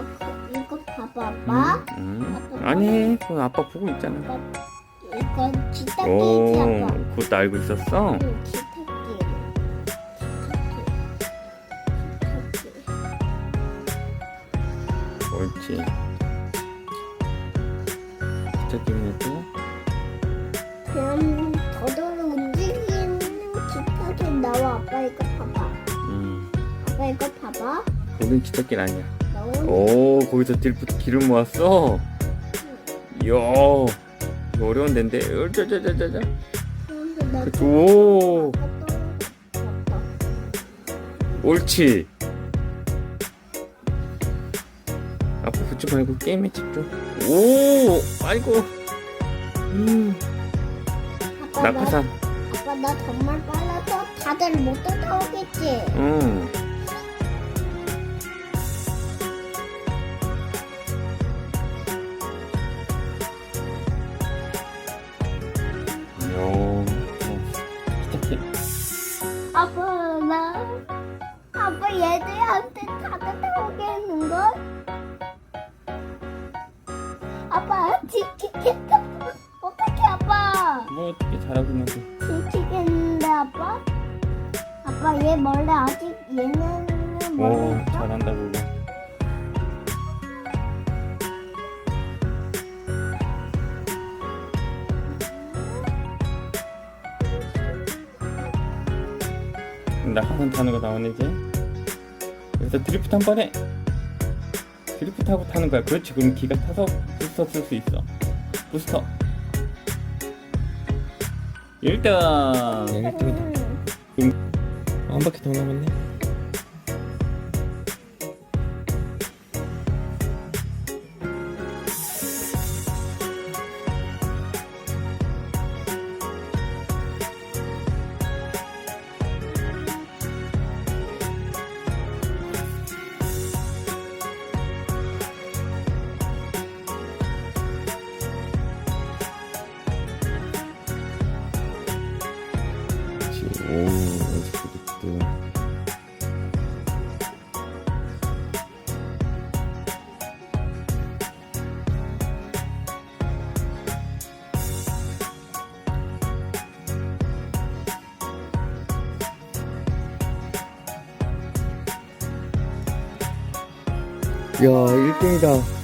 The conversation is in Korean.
아빠 그- 이거 봐봐 아빠. 음, 음. 아니, 그건 아빠 보고 있잖아. 아빠 이거 기타끼지 오, 아빠. 그것도 알고 있었어? 응. 옳지. 기차기는 또 그럼 더더러 움직이는 기타끼 나와 아빠 이거 봐봐. 음, 아빠 이거 봐봐. 거긴 기차길 아니야. 오, 거기서 딜부터 기름 모았어? 이야, 이거 어려운 데인데. 으짜자자자자. 나 그치, 오. 옳지. 아빠 붙지 말고 게임에 집중. 오, 아이고. 음, 아빠 낙하산. 아빠 나 정말 빨라서 다들 못 따라오겠지. 응. 요, 얘들한테 다들 따라오겠는 걸? 아빠 지키겠다. 어떻게 아빠? 뭐 어떻게 잘하고 있는데. 지키겠는데 아빠? 아빠 얘 원래 아직 얘는 오? 잘한다, 그거. 나 하산 타는 거 나오네, 이제. 그래서 드리프트 한 번에. 드리프트 하고 타는 거야. 그렇지. 그럼 기가 타서 부스터 쓸 수 있어. 부스터. 1등! 네, 1등이다. 음. 한 바퀴 더 남았네. 오, 드리프트. 야, 1등이다.